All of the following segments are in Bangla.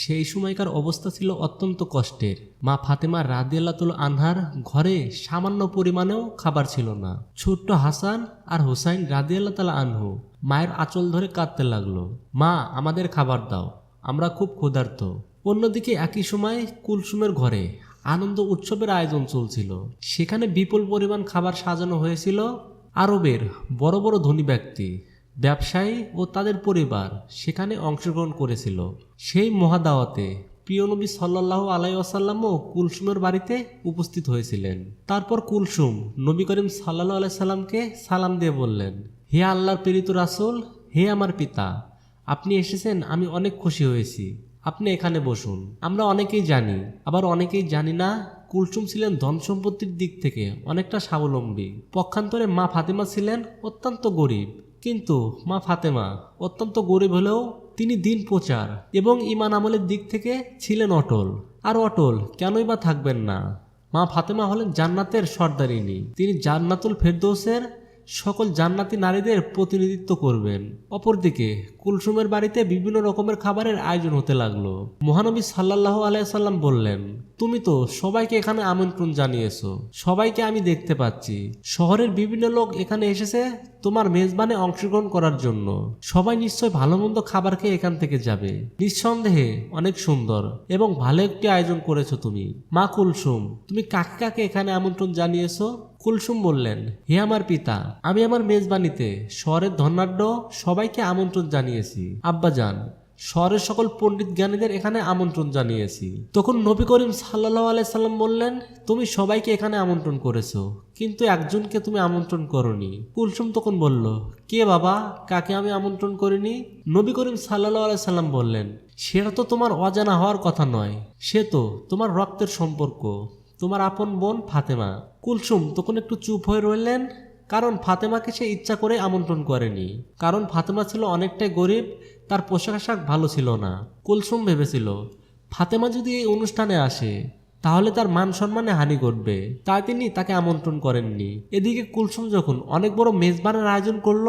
সেই সময়কার অবস্থা ছিল অত্যন্ত কষ্টের। মা ফাতেমা রাদিয়াল্লাতুল আনহার ঘরে সামান্য পরিমাণেও খাবার ছিল না। ছোট্ট হাসান আর হুসাইন রাদিয়াল্লাহ তালা আনহু মায়ের আঁচল ধরে কাঁদতে লাগল। মা, আমাদের খাবার দাও, আমরা খুব ক্ষুধার্ত। অন্যদিকে একই সময় কুলসুমের ঘরে আনন্দ উৎসবের আয়োজন চলছিল। সেখানে বিপুল পরিমাণ খাবার সাজানো হয়েছিল আরবের বড় বড় ধনী ব্যক্তি। ব্যবসায়ী ও তাদের পরিবার সেখানে অংশগ্রহণ করেছিল। সেই মহাদাওয়াতে প্রিয় নবী সাল্লাহ আলাইসাল্লামও কুলসুমের বাড়িতে উপস্থিত হয়েছিলেন। তারপর কুলসুম নবী করিম সাল্লাহ আলাইসাল্লামকে সালাম দিয়ে বললেন, হে আল্লাহর প্রেরিত রাসুল, হে আমার পিতা, আপনি এসেছেন, আমি অনেক খুশি হয়েছি। আপনি এখানে বসুন। আমরা অনেকেই জানি, আবার অনেকেই জানি না, কুলসুম ছিলেন ধন সম্পত্তির দিক থেকে অনেকটা স্বাবলম্বী। পক্ষান্তরে মা ফাতেমা ছিলেন অত্যন্ত গরিব। কিন্তু মা ফাতেমা অত্যন্ত গরিব হলেও তিনি দিন প্রচার এবং ইমান আমলের দিক থেকে ছিলেন অটল। আর অটল কেনই বা থাকবেন না? মা ফাতেমা হলেন জান্নাতের সর্দারিনী। তিনি জান্নাতুল ফেরদৌসের সকল জান্নাতি নারীদের প্রতিনিধিত্ব করবেন। অপরদিকে, কুলসুমের বাড়িতে বিভিন্ন রকমের খাবারের আয়োজন হতে লাগল। মহানবী সাল্লাহ আলাইসাল্লাম বললেন, তুমি তো সবাইকে এখানে আমন্ত্রণ জানিয়েছো। সবাইকে আমি দেখতে পাচ্ছি। শহরের বিভিন্ন লোক এখানে এসেছে তোমার মেজবানে অংশগ্রহণ করার জন্য। সবাই নিশ্চয় ভালো মন্দ খাবার খেয়ে এখান থেকে যাবে। নিঃসন্দেহে অনেক সুন্দর এবং ভালো একটি আয়োজন করেছ তুমি। মা কুলসুম, তুমি কাকে কাকে এখানে আমন্ত্রণ জানিয়েছো? কুলসুম বললেন, হে আমার পিতা, আমি আমার মেজবানিতে শহরের ধনাঢ্য সবাইকে আমন্ত্রণ জানিয়েছি। আব্বাজান শহরের সকল পণ্ডিত জ্ঞানীদের এখানে আমন্ত্রণ জানিয়েছি। তখন নবী করিম সাল্লাহ আলাইসাল্লাম বললেন, তুমি সবাইকে এখানে আমন্ত্রণ করেছ, কিন্তু একজনকে তুমি আমন্ত্রণ করনি। কুলসুম তখন বলল, কে বাবা, কাকে আমি আমন্ত্রণ করিনি? নবী করিম সাল্লাহ আলাইসাল্লাম বললেন, সেটা তো তোমার অজানা হওয়ার কথা নয়, সে তো তোমার রক্তের সম্পর্ক। তোমার আপন বোন ফাতেমা। কুলসুম, তখন একটু চুপ হয়ে রইলেন, কারণ ফাতেমাকে সে ইচ্ছা করে আমন্ত্রণ করেনি। কারণ ফাতেমা ছিল অনেকটাই গরিব, তার পোশাক আশাক ভালো ছিল না। কুলসুম ভেবেছিল, ফাতেমা যদি এই অনুষ্ঠানে আসে তাহলে তার মান সম্মানে হানি ঘটবে। তাই তিনি তাকে আমন্ত্রণ করেননি। এদিকে কুলসুম যখন অনেক বড় মেজবানের আয়োজন করল,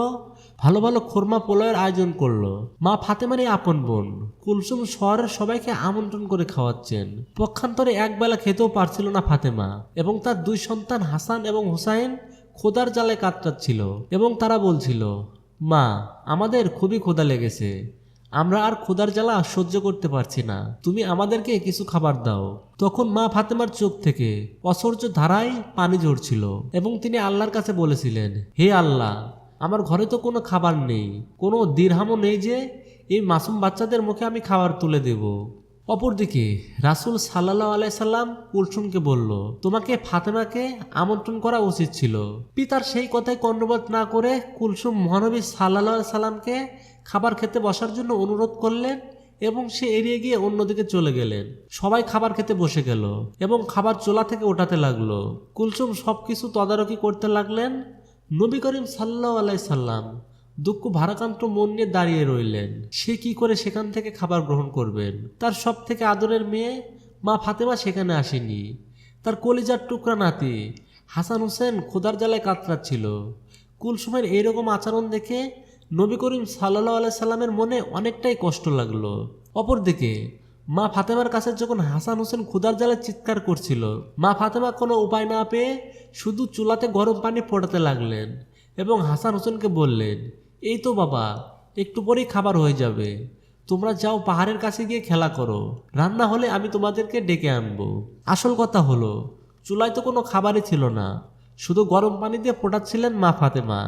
ভালো ভালো খোরমা পোলয়ের আয়োজন করল। মা ফাতেমারই আপন বোন। কুলসুম শহরের সবাইকে আমন্ত্রণ করে খাওয়াচ্ছেন। পক্ষান্তরে একবেলা খেতেও পারছিল না ফাতেমা এবং তার দুই সন্তান হাসান এবং হুসাইন খোদার জালে কাতরাচ্ছিল এবং তারা বলছিল, মা, আমাদের খুবই ক্ষুধা লেগেছে। আমরা আর ক্ষুধার জ্বালা সহ্য করতে পারছি না। তুমি আমাদেরকে কিছু খাবার দাও। তখন মা ফাতেমার চোখ থেকে অসহ্য ধারায় পানি ঝরছিল এবং তিনি আল্লাহর কাছে বলেছিলেন, হে আল্লাহ, আমার ঘরে তো কোনো খাবার নেই। কোনো দীর্হামও নেই যে এই মাসুম বাচ্চাদের মুখে আমি খাবার তুলে দেব। অপরদিকে রাসুল সাল্লাহ আলাইসাল্লাম কুলসুমকে বলল, তোমাকে ফাতেমাকে আমন্ত্রণ করা উচিত ছিল। পিতার সেই কথায় কর্ণপাত না করে কুলসুম মহানবী সাল্লাহ সাল্লামকে খাবার খেতে বসার জন্য অনুরোধ করলেন এবং সে এড়িয়ে গিয়ে অন্যদিকে চলে গেলেন। সবাই খাবার খেতে বসে গেল এবং খাবার চোলা থেকে ওঠাতে লাগল। কুলসুম সবকিছু তদারকি করতে লাগলেন। নবী করিম সাল্লাহ আলাই সাল্লাম দুঃখ ভারাক্রান্ত মন নিয়ে দাঁড়িয়ে রইলেন। সে কি করে সেখান থেকে খাবার গ্রহণ করবেন? তার সব থেকে আদরের মেয়ে মা ফাতেমা সেখানে আসেনি। তার কলিজার টুকরা নাতি হাসান হোসেন খোদার জ্বালায় কাতরাচ্ছিল। কুলসুমের এইরকম আচরণ দেখে নবী করিম সাল্লাহ আলাই সাল্লামের মনে অনেকটাই কষ্ট লাগল। অপরদিকে, মা ফাতেমার কাছে যখন হাসান হোসেন ক্ষুদার জ্বালায় চিৎকার করছিল, মা ফাতেমা কোনো উপায় না পেয়ে শুধু চুলাতে গরম পানি ফোটাতে লাগলেন এবং হাসান হোসেনকে বললেন, এই তো বাবা, একটু পরেই খাবার হয়ে যাবে। তোমরা যাও পাহাড়ের কাছে গিয়ে খেলা করো। রান্না হলে আমি তোমাদেরকে ডেকে আনব। আসল কথা হলো, চুলায় তো কোনো খাবারই ছিল না, শুধু গরম পানি দিয়ে ফোটাচ্ছিলেন মা ফাতেমা।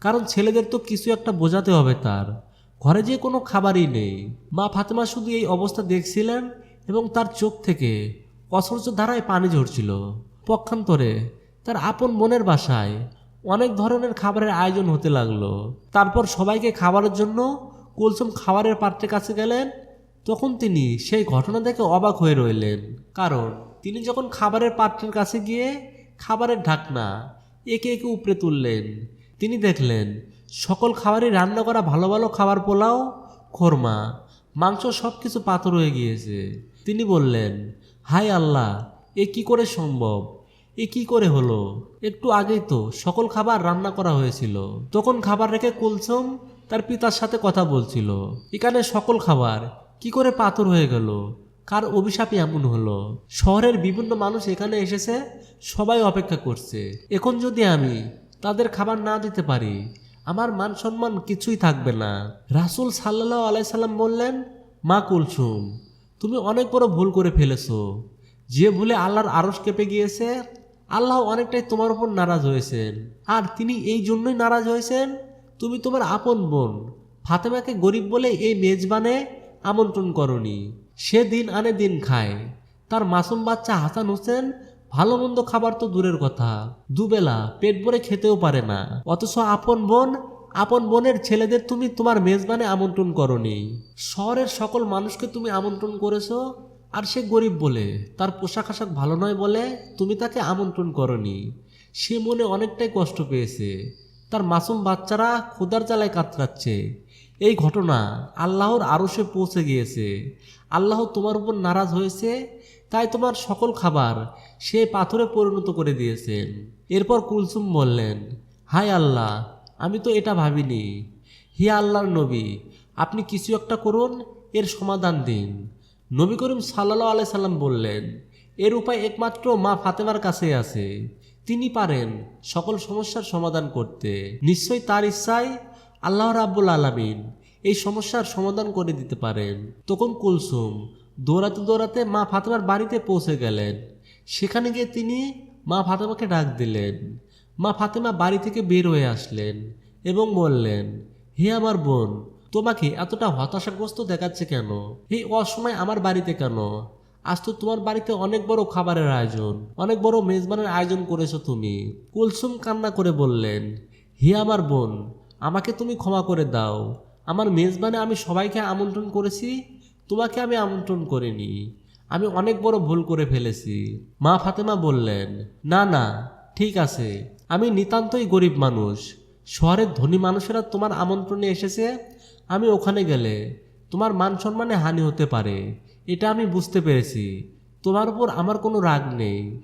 কারণ ছেলেদের তো কিছু একটা বোঝাতে হবে তার। ঘরে যে কোনো খাবারই নেই। মা ফাতেমা শুধু এই অবস্থা দেখছিলেন এবং তার চোখ থেকে অসহ্য ধারায় পানি ঝরছিল। পক্ষান্তরে তার আপন মনের বাসায় অনেক ধরনের খাবারের আয়োজন হতে লাগল। তারপর সবাইকে খাবারের জন্য কুলসুম খাবারের পাত্রের কাছে গেলেন। তখন তিনি সেই ঘটনা দেখে অবাক হয়ে রইলেন। কারণ তিনি যখন খাবারের পাত্রের কাছে গিয়ে খাবারের ঢাকনা একে একে উপরে তুললেন তিনি দেখলেন, সকল খাবারই রান্না করা ভালো ভালো খাবার পোলাও, খোরমা, মাংস সব কিছু পাথর হয়ে গিয়েছে। তিনি বললেন হাই আল্লাহ, এ কি করে সম্ভব? এ কি করে হলো? একটু আগেই তো সকল খাবার রান্না করা হয়েছিল। তখন খাবার রেখে কুলসুম তার পিতার সাথে কথা বলছিল। এখানে সকল খাবার কি করে পাথর হয়ে গেল? কার অভিশাপে এমন হলো? শহরের বিভিন্ন মানুষ এখানে এসেছে, সবাই অপেক্ষা করছে। এখন যদি আমি তাদের খাবার না দিতে পারি। আমার মান সম্মান কিছুই থাকবে না। রাসুল সাল্লাহ আলাইসাল্লাম বললেন, মা কুলসুম, তুমি অনেক বড় ভুল করে ফেলেছো। যে ভুলে আল্লাহর আরস কেঁপে গিয়েছে, আল্লাহ অনেকটাই তোমার উপর নারাজ হয়েছেন। আর তিনি এই জন্যই নারাজ হয়েছেন, তুমি তোমার আপন বোন। ফাতেমাকে গরিব বলে এই মেজবানে আমন্ত্রণ করনি। সে দিন আনে দিন খায়। তার মাসুম বাচ্চা হাসান হোসেন ভালো মন্দ খাবার তো দূরের কথা। দুবেলা পেট ভরে খেতেও পারে না। অথচ আপন বোন, আপন বোনের ছেলেদের তুমি তোমার মেজবানে আমন্ত্রণ করনি। শহরের সকল মানুষকে তুমি আমন্ত্রণ করেছ, আর সে গরিব বলে। তার পোশাক আশাক ভালো নয় বলে তুমি তাকে আমন্ত্রণ করনি। সে মনে অনেকটাই কষ্ট পেয়েছে। তার মাসুম বাচ্চারা ক্ষুদার জ্বালায় কাতরাচ্ছে। এই ঘটনা আল্লাহর আরও সে পৌঁছে গিয়েছে। আল্লাহ তোমার উপর নারাজ হয়েছে তাই তোমার সকল খাবার সে পাথরে পরিণত করে দিয়েছেন এরপর কুলসুম বললেন হায় আল্লাহ, আমি তো এটা ভাবিনি। হে আল্লাহর নবী, আপনি কিছু একটা করুন, এর সমাধান দিন। নবী করিম সাল্লাহ আলাই সাল্লাম বললেন, এর উপায় একমাত্র মা ফাতেমার কাছেই আছে। তিনি পারেন সকল সমস্যার সমাধান করতে। নিশ্চয়ই তার ইচ্ছায় আল্লাহ রাব্বুল আলামিন এই সমস্যার সমাধান করে দিতে পারেন। তখন কুলসুম দৌড়াতে দৌড়াতে মা ফাতেমার বাড়িতে পৌঁছে গেলেন। সেখানে গিয়ে তিনি মা ফাতেমাকে ডাক দিলেন। মা ফাতেমা বাড়ি থেকে বের হয়ে আসলেন এবং বললেন, হে আমার বোন, তোমাকে এতটা হতাশাগ্রস্ত দেখাচ্ছে কেন? এই অসময় আমার বাড়িতে কেন? আজ তো তোমার বাড়িতে অনেক বড় খাবারের আয়োজন, অনেক বড় মেজবানের আয়োজন করেছ তুমি। কুলসুম কান্না করে বললেন, হে আমার বোন, আমাকে তুমি ক্ষমা করে দাও। আমার মেজবানে আমি সবাইকে আমন্ত্রণ করেছি তোমাকে আমি আমন্ত্রণ করিনি। আমি অনেক বড় ভুল করে ফেলেছি। মা ফাতেমা বললেন, না না, ঠিক আছে। আমি নিতান্তই গরিব মানুষ। শহরের ধনী মানুষেরা তোমার আমন্ত্রণে এসেছে, আমি ওখানে গেলে তোমার মান সম্মানে হানি হতে পারে। এটা আমি বুঝতে পেরেছি। তোমার উপর আমার কোনো রাগ নেই।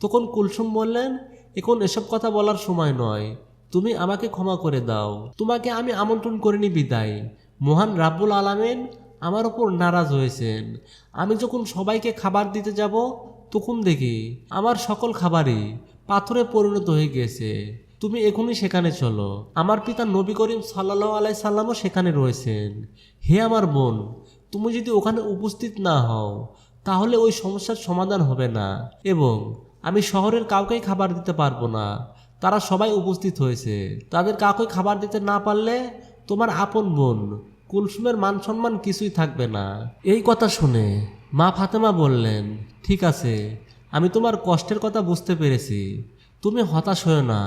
তখন কুলসুম বললেন, এখন এসব কথা বলার সময় নয়। তুমি আমাকে ক্ষমা করে দাও। তোমাকে আমি আমন্ত্রণ করিনি বিদায়। মহান রাব্বুল আলামিন আমার ওপর নারাজ হয়েছেন আমি যখন সবাইকে খাবার দিতে যাব, তখন দেখি আমার সকল খাবারই পাথরে পরিণত হয়ে গিয়েছে। তুমি এখনই সেখানে চলো। আমার পিতা নবী করিম সাল্লাহ আলাই সাল্লামও সেখানে রয়েছেন। হে আমার বোন, তুমি যদি ওখানে উপস্থিত না হও, তাহলে ওই সমস্যার সমাধান হবে না এবং আমি শহরের কাউকেই খাবার দিতে পারব না। তারা সবাই উপস্থিত হয়েছে। তাদের কাউকে খাবার দিতে না পারলে তোমার আপন বোন কুলসুমের মান সম্মান কিছুই থাকবে না। এই কথা শুনে মা ফাতেমা বললেন, ঠিক আছে, আমি তোমার কষ্টের কথা বুঝতে পেরেছি। তুমি হতাশ হয়েও না।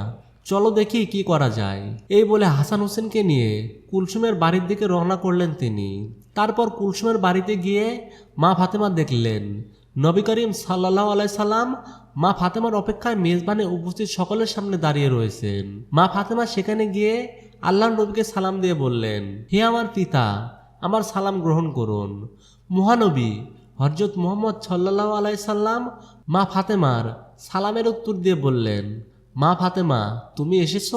চলো দেখি কি করা যায়। এই বলে হাসান হোসেনকে নিয়ে কুলসুমের বাড়ির দিকে রওনা করলেন তিনি। তারপর কুলসুমের বাড়িতে গিয়ে মা ফাতেমা দেখলেন, নবী করিম সাল্লাহ আলাই সাল্লাম মা ফাতেমার অপেক্ষায় মেজবানে উপস্থিত সকলের সামনে দাঁড়িয়ে রয়েছেন। মা ফাতেমা সেখানে গিয়ে আল্লাহ নবীকে সালাম দিয়ে বললেন, হে আমার পিতা, আমার সালাম গ্রহণ করুন। মহানবী হরজত মোহাম্মদ সাল্লাহ আলাই সাল্লাম মা ফাতেমার সালামের উত্তর দিয়ে বললেন, মা ফাতেমা, তুমি এসেছ?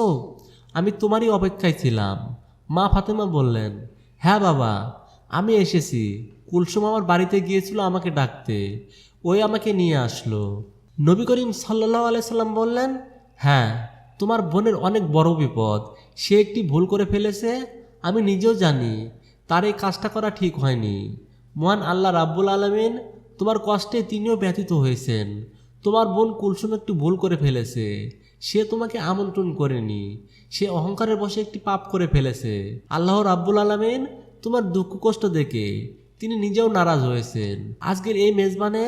আমি তোমারই অপেক্ষায় ছিলাম। মা ফাতেমা বললেন হ্যাঁ বাবা, আমি এসেছি। কুলসুম আমার বাড়িতে গিয়েছিল আমাকে ডাকতে। ওই আমাকে নিয়ে আসলো। নবী করিম সাল্লাহ আলাইসাল্লাম বললেন হ্যাঁ তোমার বোনের অনেক বড় বিপদ। সে একটি ভুল করে ফেলেছে, আমি নিজেও জানি, তার এই কাজটা করা ঠিক হয়নি। মহান আল্লাহ রাব্বুল আলমিন তোমার কষ্টে তিনিও ব্যথিত হয়েছেন। তোমার বোন কুলসুম একটু ভুল করে ফেলেছে, সে তোমাকে আমন্ত্রণ করেনি, সে অহংকারের বসে একটি পাপ করে ফেলেছে। আল্লাহ রাব্বুল আলমিন তোমার দুঃখ কষ্ট দেখে তিনি নিজেও নারাজ হয়েছেন। আজকের এই মেজবানে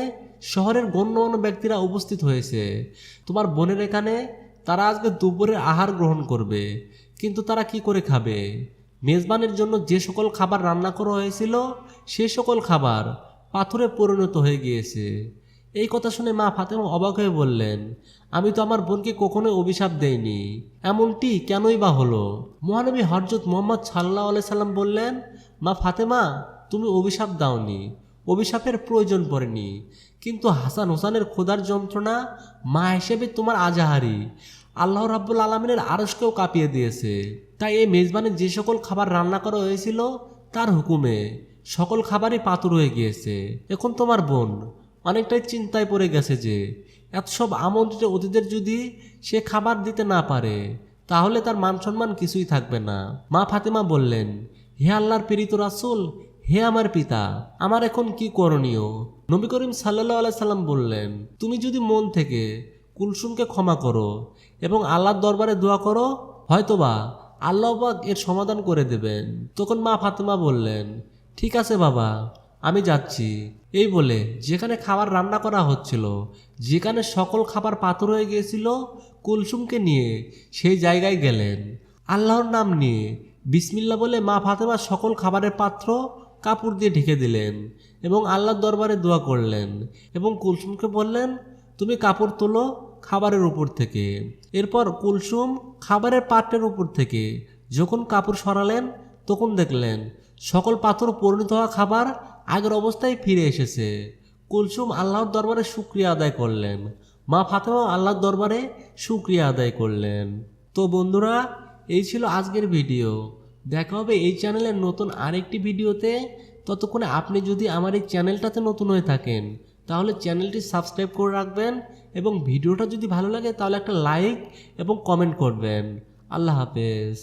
শহরের গণ্যমান্য ব্যক্তিরা উপস্থিত হয়েছে। তোমার বোনের এখানে তারা আজকে দুপুরের আহার গ্রহণ করবে। কিন্তু তারা কি করে খাবে? মেজবানের জন্য যে সকল খাবার রান্না করা হয়েছিল, সে সকল খাবার পাথরে পরিণত হয়ে গিয়েছে। এই কথা শুনে মা ফাতেমা অবাক হয়ে বললেন, আমি তো আমার বোনকে কখনোই অভিশাপ দেইনি। এমনটি কেনই বা হলো? মহানবী হরজত মোহাম্মদ সাল্লাহ আলাই সাল্লাম বললেন, মা ফাতেমা, তুমি অভিশাপ দাওনি। অভিশাপের প্রয়োজন পড়েনি। কিন্তু হাসান হোসানের খোদার যন্ত্রণা মা হিসেবে তোমার আজাহারি। আল্লাহ রাব্বুল আলমিনের আরসকেও কাঁপিয়ে দিয়েছে। তাই এই মেজবানে যে সকল খাবার রান্না করা হয়েছিল, তার হুকুমে সকল খাবারই পাতুর হয়ে গিয়েছে। এখন তোমার বোন অনেকটাই চিন্তায় পড়ে গেছে যে, এত সব আমন্ত্রিত অতিথিদের যদি সে খাবার দিতে না পারে, তাহলে তার মান সম্মান কিছুই থাকবে না। মা ফাতেমা বললেন, হে আল্লাহর প্রেরিত রাসূল, হে আমার পিতা, আমার এখন কি করণীয়? নবী করিম সাল্লাহ আলাই সাল্লাম বললেন, তুমি যদি মন থেকে কুলসুমকে ক্ষমা করো এবং আল্লাহর দরবারে দোয়া করো, হয়তোবা আল্লাহবাক এর সমাধান করে দেবেন। তখন মা ফাতেমা বললেন, ঠিক আছে বাবা, আমি যাচ্ছি। এই বলে যেখানে খাবার রান্না করা হচ্ছিল, যেখানে সকল খাবার পাথর হয়ে গিয়েছিল, কুলসুমকে নিয়ে সেই জায়গায় গেলেন। আল্লাহর নাম নিয়ে বিসমিল্লা বলে মা ফাতেমা সকল খাবারের পাত্র কাপড় দিয়ে ঢেকে দিলেন এবং আল্লাহর দরবারে দোয়া করলেন এবং কুলসুমকে বললেন তুমি কাপড় তোলো খাবারের উপর থেকে। এরপর কুলসুম খাবারের পাত্রের উপর থেকে। যখন কাপড় সরালেন, তখন দেখলেন, সকল পাথর পরিণত হওয়া খাবার আগের অবস্থায় ফিরে এসেছে। কুলসুম আল্লাহর দরবারে শুক্রিয়া আদায় করলেন। মা ফাতেমা আল্লাহর দরবারে শুক্রিয়া আদায় করলেন। তো বন্ধুরা, এই ছিল আজকের ভিডিও। দেখা হবে এই চ্যানেলের নতুন আরেকটি ভিডিওতে। ততক্ষণে আপনি যদি আমার এই চ্যানেলটাতে নতুন হয়ে থাকেন তাহলে চ্যানেলটি সাবস্ক্রাইব করে রাখবেন এবং ভিডিওটা যদি ভালো লাগে তাহলে একটা লাইক এবং কমেন্ট করবেন। আল্লাহ হাফেজ।